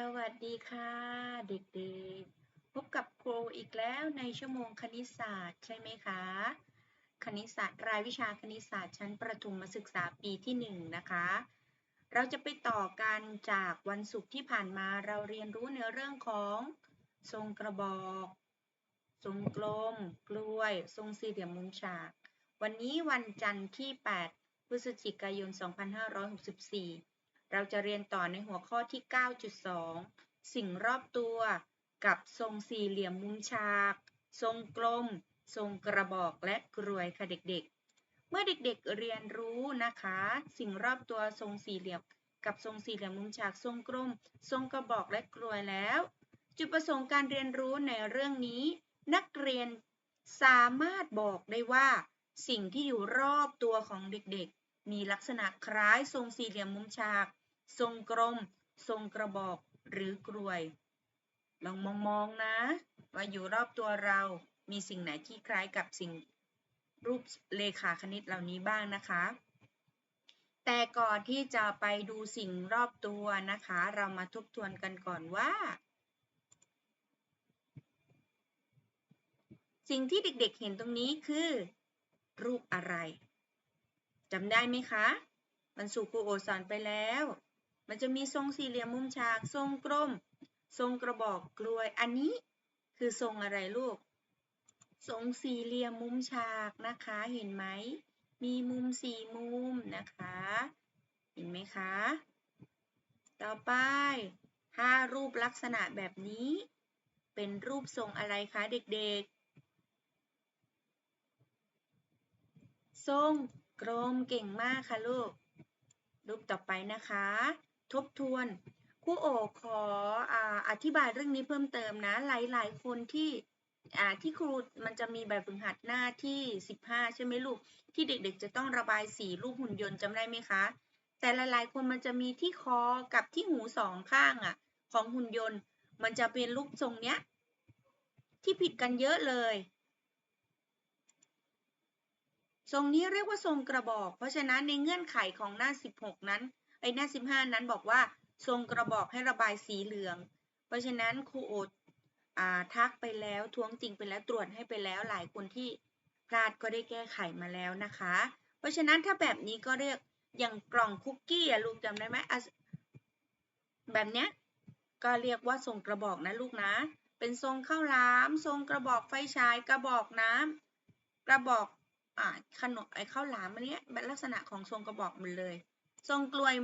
สวัสดีค่ะเด็กๆ พบกับครูอีกแล้วในชั่วโมงคณิตศาสตร์ใช่ไหมคะ คณิตศาสตร์รายวิชาคณิตศาสตร์ชั้นประถมศึกษาปีที่1นนะคะ เราจะไปต่อกันจากวันศุกร์ที่ผ่านมาเราเรียนรู้ในเรื่องของทรงกระบอก ทรงกลม กล้วย ทรงสี่เหลี่ยมมุมฉาก วันนี้วันจันทร์ที่ 8 พฤศจิกายน 2564 เราจะเรียนต่อในหัวข้อที่ 9.2 สิ่งรอบตัว กับทรงสี่เหลี่ยมมุมฉาก ทรงกลม ทรงกระบอกและกรวยค่ะเด็กๆ เมื่อเด็กๆเรียนรู้นะคะ สิ่งรอบตัวทรงสี่เหลี่ยม กับทรงสี่เหลี่ยมมุมฉาก ทรงกลม ทรงกระบอกและกรวยแล้ว จุดประสงค์การเรียนรู้ในเรื่องนี้ นักเรียนสามารถบอกได้ว่า สิ่งที่อยู่รอบตัวของเด็กๆ มีลักษณะคล้ายทรงสี่เหลี่ยมมุมฉาก ทรงกลม ทรงกระบอกหรือกรวย ลองมองๆนะ ว่าอยู่รอบตัวเรามีสิ่งไหนที่คล้ายกับสิ่งรูปเลขาคณิตเหล่านี้บ้างนะคะ แต่ก่อนที่จะไปดูสิ่งรอบตัวนะคะ เรามาทบทวนกันก่อนว่า สิ่งที่เด็กๆเห็นตรงนี้คือ รูปอะไรจำได้ไหมคะ มันสู่ครูโอสอนไปแล้ว มันจะมีทรงสี่เหลี่ยมมุมฉาก ทรงกลม ทรงกระบอกกลวย อันนี้คือทรงอะไรลูก ทรงสี่เหลี่ยมมุมฉากนะคะ เห็นไหม มีมุมสี่มุมนะคะ เห็นไหมคะ ต่อไปถ้ารูปลักษณะแบบนี้ เป็นรูปทรงอะไรคะเด็กๆ ทรงกลมเก่งมากค่ะลูก รูปต่อไปนะคะ ทบทวนครูโอขออาอธิบายเรื่องนี้เพิ่มเติมนะ หลายๆ คนที่ที่ครูมันจะมีแบบฝึกหัดหน้าที่ 15 ใช่ไหมลูก ที่เด็กๆ จะต้องระบายสีรูปหุ่นยนต์จำได้ไหมคะ แต่หลายๆ คนมันจะมีที่คอกับที่หูสองข้างอะ ของหุ่นยนต์ มันจะเป็นรูปทรงเนี้ย ที่ผิดกันเยอะเลย ทรงนี้เรียกว่าทรงกระบอก เพราะฉะนั้นในเงื่อนไขของหน้า 16 นั้น อ้หน้า 15 นั้นบอกว่า ทรงกระบอกให้ระบายสีเหลือง เพราะฉะนั้นครูโอดทักไปแล้วท้วงจริงไปแล้วตรวจให้ไปแล้วหลายคนที่พลาดก็ได้แก้ไขมาแล้วนะคะ เพราะฉะนั้นถ้าแบบนี้ก็เรียกอย่างกล่องคุกกี้อะลูกจำได้ไหมแบบเนี้ยก็เรียกว่าทรงกระบอกนะลูกนะ เป็นทรงข้าวหลาม ทรงกระบอกไฟฉาย กระบอกน้ำกระบอกอ่าขนมไอ้ข้าวหลามอันเนี้เป็นลักษณะของทรงกระบอกมันเลย ทรงกลวย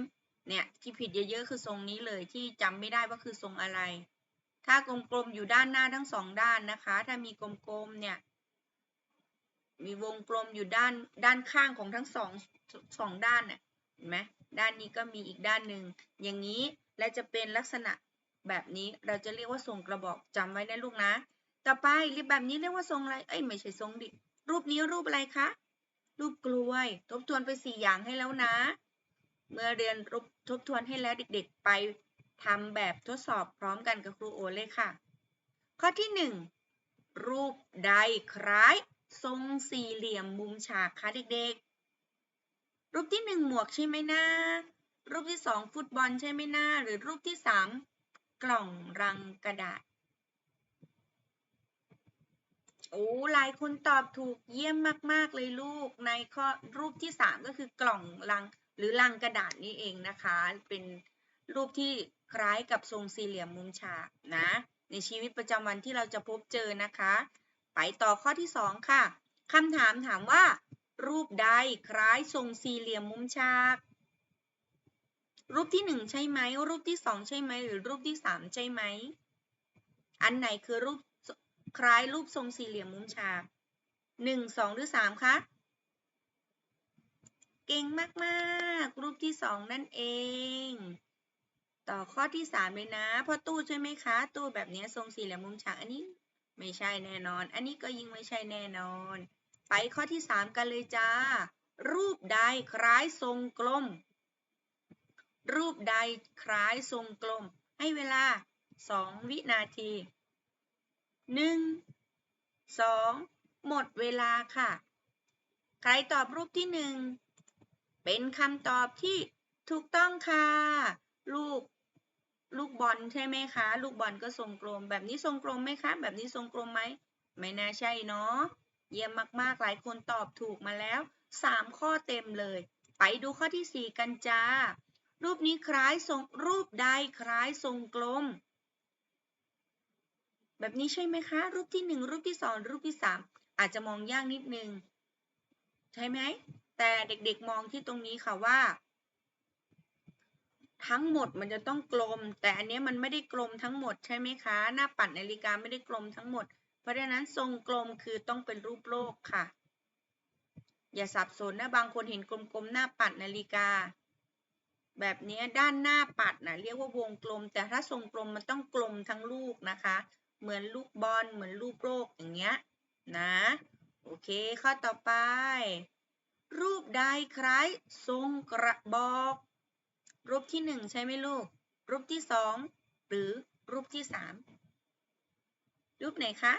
เนี่ยที่ผิดเยอะๆคือทรงนี้เลยที่จำไม่ได้ว่าคือทรงอะไร ถ้ากลมๆอยู่ด้านหน้าทั้งสองด้านนะคะ ถ้ามีกลมๆเนี่ยมีวงกลมอยู่ด้านด้านข้างของทั้งสองสองด้านเนี่ยเห็นไหมด้านนี้ก็มีอีกด้านหนึ่งอย่างนี้และจะเป็นลักษณะแบบนี้เราจะเรียกว่าทรงกระบอกจำไว้นะลูกนะ ต่อไปรียกแบบนี้เรียกว่าทรงอะไรเอ้ยไม่ใช่ทรงดิรูปนี้รูปอะไรคะรูปกล้วย ทบทวนไปสี่อย่างให้แล้วนะ เมื่อเรียนรูปทบทวนให้แล้วเด็กๆ ไปทำแบบทดสอบพร้อมกันกับครูโอเลยค่ะ ข้อที่หนึ่งรูปใดคล้าย ทรงสี่เหลี่ยมมุมฉากคะเด็กๆ รูปที่หนึ่งหมวกใช่ไหมนะรูปที่สองฟุตบอลใช่ไหมนะหรือรูปที่สามกล่องรังกระดาษโอ้หลายคนตอบถูกเยี่ยมมาก ๆ เลยลูกในข้อรูปที่ 3 ก็คือกล่องลัง หรือลังกระดาษนี่เองนะคะ เป็นรูปที่คล้ายกับทรงสี่เหลี่ยมมุมฉากนะ ในชีวิตประจำวันที่เราจะพบเจอนะคะ ไปต่อข้อที่ 2 ค่ะคำถามถามว่า รูปใดคล้ายทรงสี่เหลี่ยมมุมฉาก รูปที่ 1 ใช่ไหม รูปที่ 2 ใช่ไหม หรือรูปที่ 3 ใช่ไหม อันไหนคือรูปคล้ายรูปทรงสี่เหลี่ยมมุมฉากหนึ่งสองหรือสามคะ ก่งมากๆ รูปที่สองนั่นเอง ต่อข้อที่สามเลยนะพอตู้ใช่ไหมคะ ตู้แบบนี้ทรงสี่เหลี่ยมมุมฉากอันนี้ ไม่ใช่แน่นอน อันนี้ก็ยิ่งไม่ใช่แน่นอน ไปข้อที่สามกันเลยจ้า รูปใดคล้ายทรงกลม รูปใดคล้ายทรงกลม ให้เวลาสองวินาทีหนึ่งสองหมดเวลาค่ะ ใครตอบรูปที่หนึ่ง เป็นคำตอบที่ถูกต้องค่ะรูปลูกบอลใช่ไหมคะ ลูกบอลก็ทรงกลม แบบนี้ทรงกลมไหมคะ แบบนี้ทรงกลมไหม ไม่น่าใช่เนาะ เยี่ยมมากๆ หลายคนตอบถูกมาแล้ว 3 ข้อเต็มเลย ไปดูข้อที่ 4 กันจ้า รูปนี้คล้ายทรง รูปใดคล้ายทรงกลม แบบนี้ใช่ไหมคะ รูปที่ 1 รูปที่ 2 รูปที่ 3 อาจจะมองยากนิดนึง ใช่ไหม แต่เด็กๆมองที่ตรงนี้ค่ะว่า ทั้งหมดมันจะต้องกลม แต่อันนี้มันไม่ได้กลมทั้งหมดใช่ไหมคะ หน้าปัดนาฬิกาไม่ได้กลมทั้งหมด เพราะฉะนั้นทรงกลมคือต้องเป็นรูปโลกค่ะ อย่าสับสนนะบางคนเห็นกลมๆหน้าปัดนาฬิกา แบบนี้ด้านหน้าปัดนะเรียกว่าวงกลม แต่ถ้าทรงกลมมันต้องกลมทั้งลูกนะคะ เหมือนลูกบอลเหมือนรูปโลกอย่างเงี้ยนะ โอเคข้อต่อไป รูปใดคล้ายทรงกระบอก รูปที่หนึ่งใช่ไหมลูก รูปที่สองหรือรูปที่สามรูปไหนคะ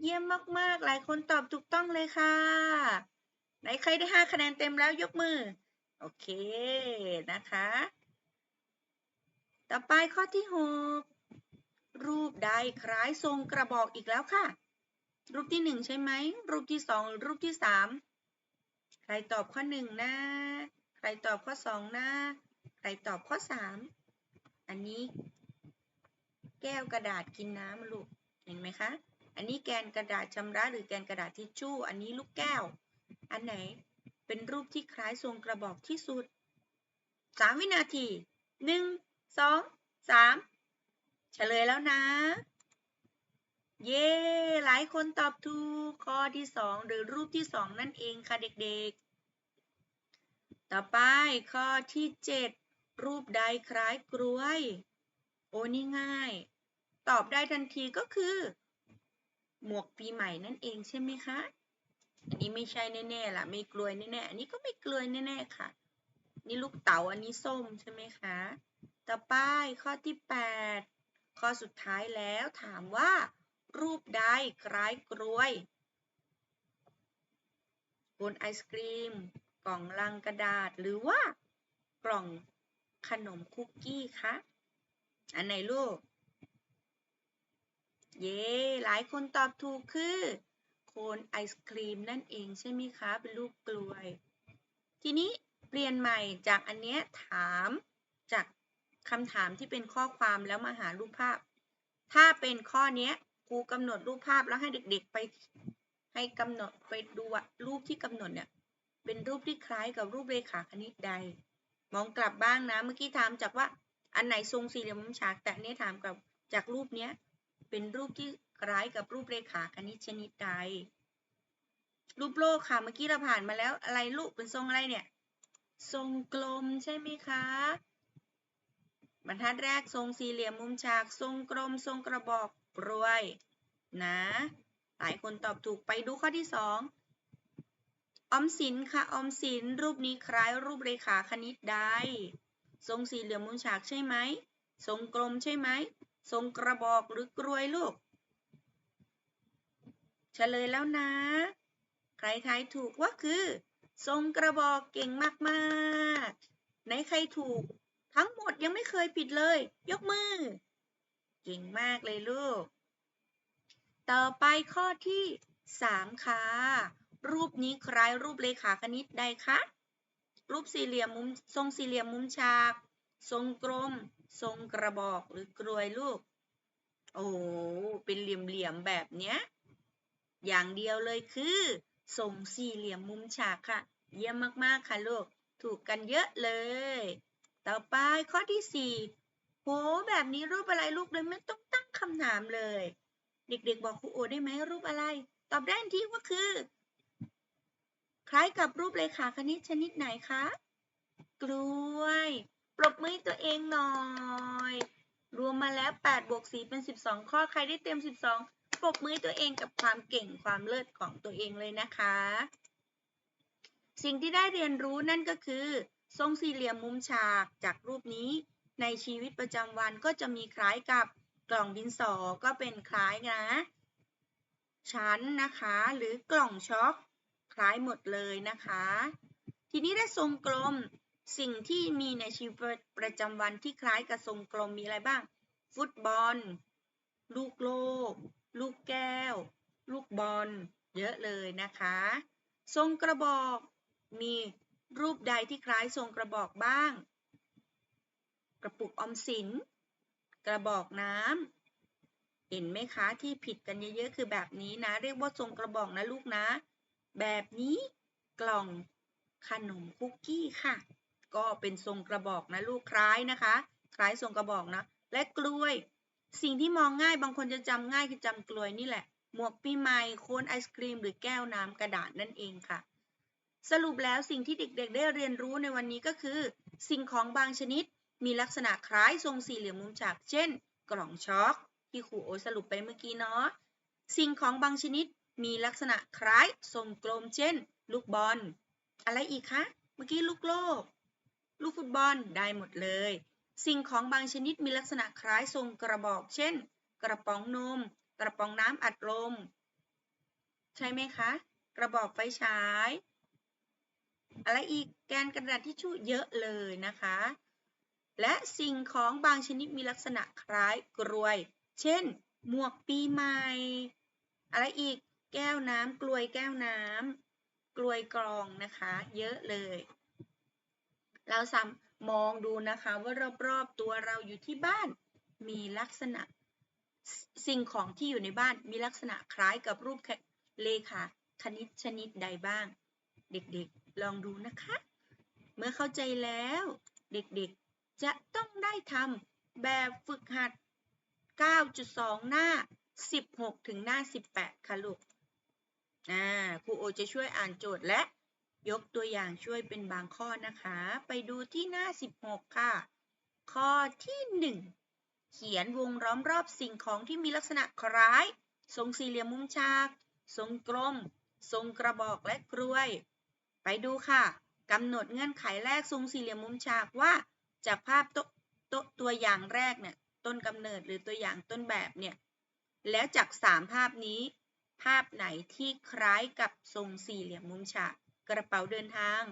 เยี่ยมมาก ๆ หลายคนตอบถูกต้องเลยค่ะ ไหนใครได้ 5 คะแนนเต็มแล้วยกมือ โอเคนะคะ ต่อไปข้อที่ 6 รูปใดคล้ายทรงกระบอกอีกแล้วค่ะ รูปที่ 1 ใช่ไหม รูปที่2หรือรูปที่ 3 ใครตอบข้อ1นะใครตอบข้อ2นะใครตอบข้อ 3 อันนี้ แก้วกระดาษกินน้ำลูกเห็นไหมคะ อันนี้แกนกระดาษชำระหรือแกนกระดาษทิชชู่ อันนี้ลูกแก้ว อันไหนเป็นรูปที่คล้ายทรงกระบอกที่สุด 3 วินาที 1 2 3 เฉลยแล้วนะ เย้หลายคนตอบถูกข้อที่ 2 หรือรูปที่ 2 นั่นเองค่ะเด็กๆ ต่อไปข้อที่ 7 รูปใดคล้ายกล้วย โอ้นี่ง่าย ตอบได้ทันทีก็คือ หมวกปีใหม่นั่นเองใช่ไหมคะอันนี้ไม่ใช่แน่ๆล่ะ ไม่กลวยแน่ๆ อันนี้ก็ไม่กลวยแน่ๆค่ะ นี่ลูกเต๋าอันนี้ส้มใช่ไหมคะ ต่อไปข้อที่ 8 ข้อสุดท้ายแล้วถามว่า รูปใดคล้ายกล้วย บนไอศกรีม กล่องลังกระดาษ หรือว่า กล่องขนมคุกกี้คะอันไหนลูก เย้หลายคนตอบถูกคือ โคนไอศครีมนั่นเองใช่ไหมคะ เป็นรูปกลวย ทีนี้เปลี่ยนใหม่จากอันเนี้ยถามจาก คำถามที่เป็นข้อความแล้วมาหารูปภาพ ถ้าเป็นข้อนี้ครูกำหนดรูปภาพแล้วให้เด็ก ๆ ไปให้กำหนดไปดูว่ารูปที่กำหนดเนี่ยเป็นรูปที่คล้ายกับรูปเรขาคณิตใด มองกลับบ้างนะเมื่อกี้ถามจากว่าอันไหนทรงสี่เหลี่ยมมุมฉาก แต่อันนี้ถามกับจากรูปเนี้ยเป็นรูปที่คล้ายกับรูปเรขาคณิตชนิดใด รูปโลกค่ะเมื่อกี้เราผ่านมาแล้วอะไรรูปเป็นทรงอะไรเนี่ย ทรงกลมใช่ไหมคะ บรรทัดแรกทรงสี่เหลี่ยมมุมฉาก ทรงกลมทรงกระบอกกรวย นะ หลายคนตอบถูกไปดูข้อที่สองออมสินค่ะออมสินรูปนี้คล้ายรูปเรขาคณิตใดทรงสี่เหลี่ยมมุมฉากใช่ไหมทรงกลมใช่ไหมทรงกระบอกหรือกรวยลูกเฉลยแล้วนะ ใครทายถูกว่าคือ ทรงกระบอกเก่งมากๆ ไหนใครถูก ทั้งหมดยังไม่เคยผิดเลย ยกมือ เก่งมากเลยลูก ต่อไปข้อที่ 3 ค่ะ รูปนี้คล้ายรูปเลขาคณิตใดคะ รูปสี่เหลี่ยมมุมทรงสี่เหลี่ยมมุมฉาก ทรงกลม ทรงกระบอกหรือกรวยลูก โอ้เป็นเหลี่ยมๆแบบเนี้ย อย่างเดียวเลยคือทรงสี่เหลี่ยมมุมฉากค่ะ เยี่ยมมากๆค่ะลูก ถูกกันเยอะเลย ต่อไปข้อที่ 4 โห แบบนี้รูปอะไรลูกเลยไม่ต้องตั้งคำถามเลย เด็กๆ บอกครูโอได้ไหมรูปอะไร ตอบได้ทันทีว่าคือ คล้ายกับรูปเลขาคณิตชนิดไหนคะ กล้วย ปรบมือตัวเองหน่อย รวมมาแล้ว8บวก4เป็น 12 ข้อ ใครได้เต็ม 12 ปรบมือตัวเองกับความเก่งความเลิศของตัวเองเลยนะคะ สิ่งที่ได้เรียนรู้นั่นก็คือ ทรงสี่เหลี่ยมมุมฉากจากรูปนี้ ในชีวิตประจำวันก็จะมีคล้ายกับกล่องดินสอก็เป็นคล้ายนะชั้นนะคะหรือกล่องช็อกคล้ายหมดเลยนะคะ ทีนี้ได้ทรงกลมสิ่งที่มีในชีวิตประจำวันที่คล้ายกับทรงกลมมีอะไรบ้าง ฟุตบอล ลูกโลก ลูกแก้ว ลูกบอล เยอะเลยนะคะ ทรงกระบอกมี รูปใดที่คล้ายทรงกระบอกบ้าง กระปุกออมสิน กระบอกน้ำเห็นไหมคะที่ผิดกันเยอะๆคือแบบนี้นะ เรียกว่าทรงกระบอกนะลูกนะ แบบนี้กล่องขนมคุกกี้ค่ะ ก็เป็นทรงกระบอกนะลูกคล้ายนะคะ คล้ายทรงกระบอกนะ และกล้วย สิ่งที่มองง่ายบางคนจะจำง่ายคือจำกล้วยนี่แหละ หมวกปีใหม่โคนไอศครีม หรือแก้วน้ำกระดาษนั่นเองค่ะ สรุปแล้วสิ่งที่เด็กๆ ได้เรียนรู้ในวันนี้ก็คือ สิ่งของบางชนิด มีลักษณะคล้ายทรงสี่เหลี่ยมมุมฉาก เช่น กล่องช็อกที่ครูโอสรุปไปเมื่อกี้เนาะสิ่งของบางชนิดมีลักษณะคล้ายทรงกลม เช่น ลูกบอล อะไรอีกคะ เมื่อกี้ลูกโลก ลูกฟุตบอลได้หมดเลย สิ่งของบางชนิดมีลักษณะคล้ายทรงกระบอก เช่น กระป๋องนม กระป๋องน้ำอัดลม ใช่ไหมคะ กระบอกไฟฉาย อะไรอีกแกนกระดาษทิชชู่เยอะเลยนะคะ และสิ่งของบางชนิดมีลักษณะคล้ายกรวย เช่น หมวกปีใหม่ อะไรอีกแก้วน้ำกลวยแก้วน้ำกลวยกรองนะคะ เยอะเลย เราซ้ำมองดูนะคะว่ารอบๆตัวเราอยู่ที่บ้าน มีลักษณะสิ่งของที่อยู่ในบ้านมีลักษณะคล้ายกับรูปเลขาคณิตชนิดใดบ้าง เด็กๆ ลองดูนะคะ เมื่อเข้าใจแล้ว เด็กๆ จะต้องได้ทำแบบฝึกหัด 9.2 หน้า 16 ถึงหน้า 18 ค่ะลูกอ่าครูโอจะช่วยอ่านโจทย์และยกตัวอย่างช่วยเป็นบางข้อนะคะ ไปดูที่หน้า 16 ค่ะ ข้อที่ 1 เขียนวงล้อมรอบสิ่งของที่มีลักษณะคล้าย ทรงสี่เหลี่ยมมุมฉาก ทรงกลม ทรงกระบอกและกลวย ไปดูค่ะกำหนดเงื่อนไขแรกทรงสี่เหลี่ยมมุมฉากว่า จากภาพตตตัวอย่างแรกเนี่ยต้นกำเนิดหรือตัวอย่างต้นแบบเนี่ยแล้วจากสามภาพนี้ ภาพไหนที่คล้ายกับทรงสี่เหลี่ยมมุมฉากกระเป๋าเดินทาง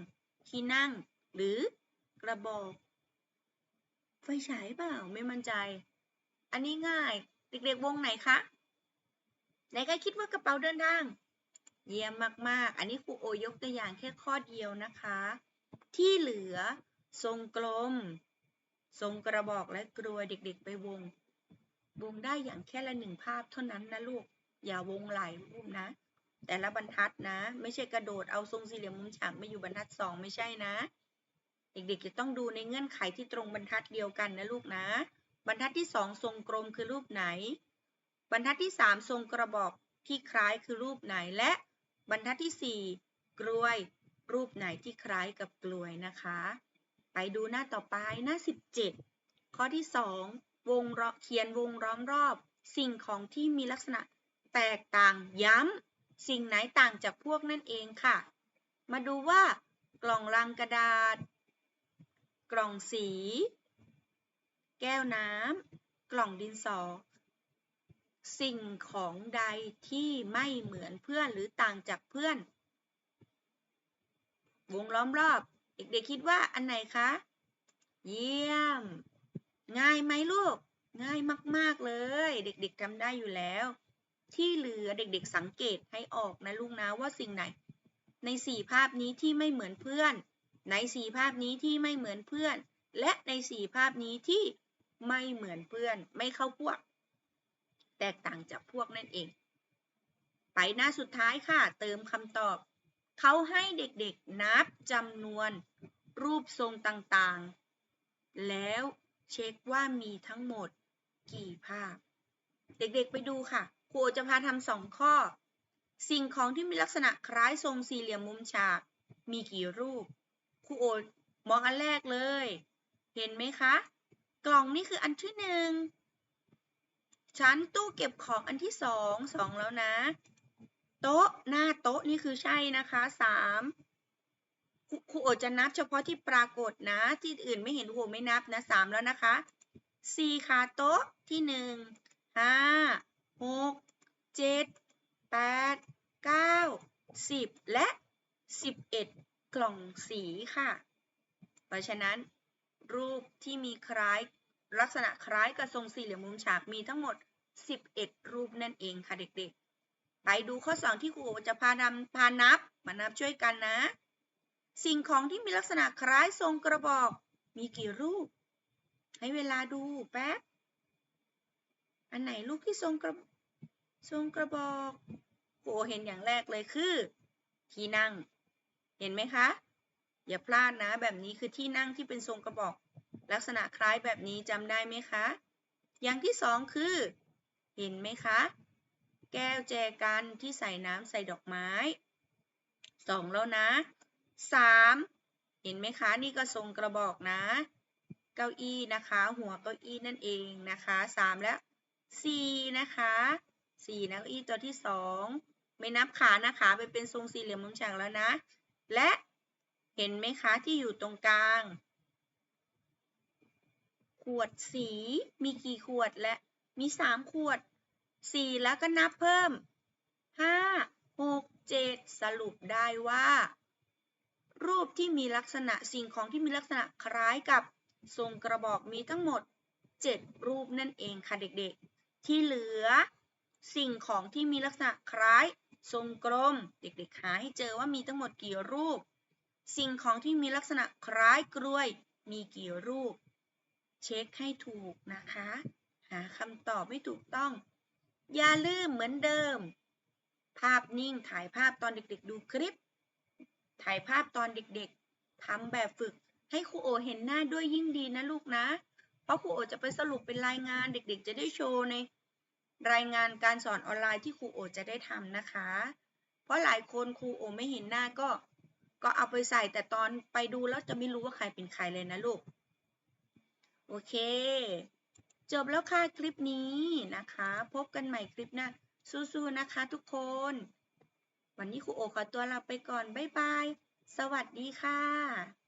ที่นั่ง หรือกระบอก ไฟฉายเปล่าไม่มั่นใจ อันนี้ง่าย เด็กๆวงไหนคะไหนใครคิดว่ากระเป๋าเดินทาง เยี่ยมมากๆ อันนี้ครูโอยกตัวอย่างแค่ข้อเดียวนะคะ ที่เหลือทรงกลม ทรงกระบอกและกรวยเด็กๆ ไปวง วงได้อย่างแค่ละหนึ่งภาพเท่านั้นนะลูก อย่าวงหลายรูปนะ แต่ละบรรทัดนะ ไม่ใช่กระโดดเอาทรงสี่เหลี่ยมมุมฉากมาอยู่บรรทัดสองไม่ใช่นะ เด็กๆจะต้องดูในเงื่อนไขที่ตรงบรรทัดเดียวกันนะลูกนะ บรรทัดที่สองทรงกลมคือรูปไหน บรรทัดที่สามทรงกระบอกที่คล้ายคือรูปไหนและ บรรทัดที่สี่กล้วย รูปไหนที่คล้ายกับกล้วยนะคะ ไปดูหน้าต่อไปหน้า 17 ข้อที่ 2 วงเขียนวงล้อมรอบ สิ่งของที่มีลักษณะแตกต่างย้ำสิ่งไหนต่างจากพวกนั่นเองค่ะ มาดูว่ากล่องลังกระดาษ กล่องสี แก้วน้ำกล่องดินสอ สิ่งของใดที่ไม่เหมือนเพื่อนหรือต่างจากเพื่อน วงล้อมรอบ เด็กๆคิดว่าอันไหนคะ เยี่ยม ง่ายไหมลูก ง่ายมากๆเลย เด็กๆทำได้อยู่แล้ว ที่เหลือเด็กๆสังเกตให้ออกนะลูกนะว่าสิ่งไหน ในสี่ภาพนี้ที่ไม่เหมือนเพื่อน ในสี่ภาพนี้ที่ไม่เหมือนเพื่อน และในสี่ภาพนี้ที่ไม่เหมือนเพื่อน ไม่เข้าพวก แตกต่างจากพวกนั่นเอง ไปหน้าสุดท้ายค่ะ เติมคำตอบ เขาให้เด็กๆนับจำนวนรูปทรงต่างๆ แล้วเช็คว่ามีทั้งหมดกี่ภาพ เด็กๆไปดูค่ะครูจะพาทำสองข้อ สิ่งของที่มีลักษณะคล้ายทรงสี่เหลี่ยมมุมฉาก มีกี่รูปครูโอมองอันแรกเลย เห็นไหมคะ กล่องนี่คืออันที่หนึ่ง ชั้นตู้เก็บของอันที่สองสองแล้วนะ โต๊ะหน้าโต๊ะนี่คือใช่นะคะสามครูโอจะนับเฉพาะที่ปรากฏนะ ที่อื่นไม่เห็นครูไม่นับนะสามแล้วนะคะสี่ขาโต๊ะที่หนึ่งห้าหกเจ็ดแปดเก้าสิบและสิบเอ็ดกล่องสีค่ะ เพราะฉะนั้นรูปที่มีคล้าย ลักษณะคล้ายกับทรงสี่เหลี่ยมมุมฉากมีทั้งหมด 11 รูปนั่นเองค่ะเด็กๆ ไปดูข้อ 2 ที่ครูจะพานำพานับมานับช่วยกันนะ สิ่งของที่มีลักษณะคล้ายทรงกระบอก มีกี่รูป ให้เวลาดูแป๊บ อันไหนรูปที่ทรงกระทรงกระบอกครูเห็นอย่างแรกเลยคือ ที่นั่ง เห็นไหมคะ อย่าพลาดนะ แบบนี้คือที่นั่งที่เป็นทรงกระบอก ลักษณะคล้ายแบบนี้จำได้ไหมคะ อย่างที่สองคือ เห็นไหมคะ แก้วแจกันที่ใส่น้ำใส่ดอกไม้สองแล้วนะสามเห็นไหมคะ นี่ก็ทรงกระบอกนะ เก้าอี้นะคะ หัวเก้าอี้นั่นเองนะคะสามแล้วสี่นะคะสี่นะเก้าอี้ตัวที่สองไม่นับขานะคะไปเป็นทรงสี่เหลี่ยมมุมฉากแล้วนะ และเห็นไหมคะที่อยู่ตรงกลาง ขวดสีมีกี่ขวดและมีสามขวดสี่แล้วก็นับเพิ่มห้าหกเจ็ดสรุปได้ว่า รูปที่มีลักษณะสิ่งของที่มีลักษณะคล้ายกับทรงกระบอกมีทั้งหมด 7 รูปนั่นเองค่ะเด็กๆ ที่เหลือ สิ่งของที่มีลักษณะคล้าย ทรงกลม เด็กๆหาให้เจอว่ามีทั้งหมดกี่รูป สิ่งของที่มีลักษณะคล้ายกล้วย มีกี่รูป เช็คให้ถูกนะคะ หาคำตอบไม่ถูกต้อง อย่าลืมเหมือนเดิม ภาพนิ่งถ่ายภาพตอนเด็กๆ ดูคลิป ถ่ายภาพตอนเด็กๆทำแบบฝึกให้ครูโอเห็นหน้าด้วยยิ่งดีนะลูกนะ เพราะครูโอจะไปสรุปเป็นรายงานเด็กๆ จะได้โชว์ในรายงานการสอนออนไลน์ที่ครูโอจะได้ทำนะคะ เพราะหลายคนครูโอไม่เห็นหน้าก็ ก็เอาไปใส่แต่ตอนไปดูแล้วจะไม่รู้ว่าใครเป็นใครเลยนะลูก โอเค จบแล้วค่ะคลิปนี้นะคะ พบกันใหม่คลิปหน้าสู้ๆนะคะทุกคน วันนี้ครูโอขอตัวลาไปก่อน บ๊ายบาย สวัสดีค่ะ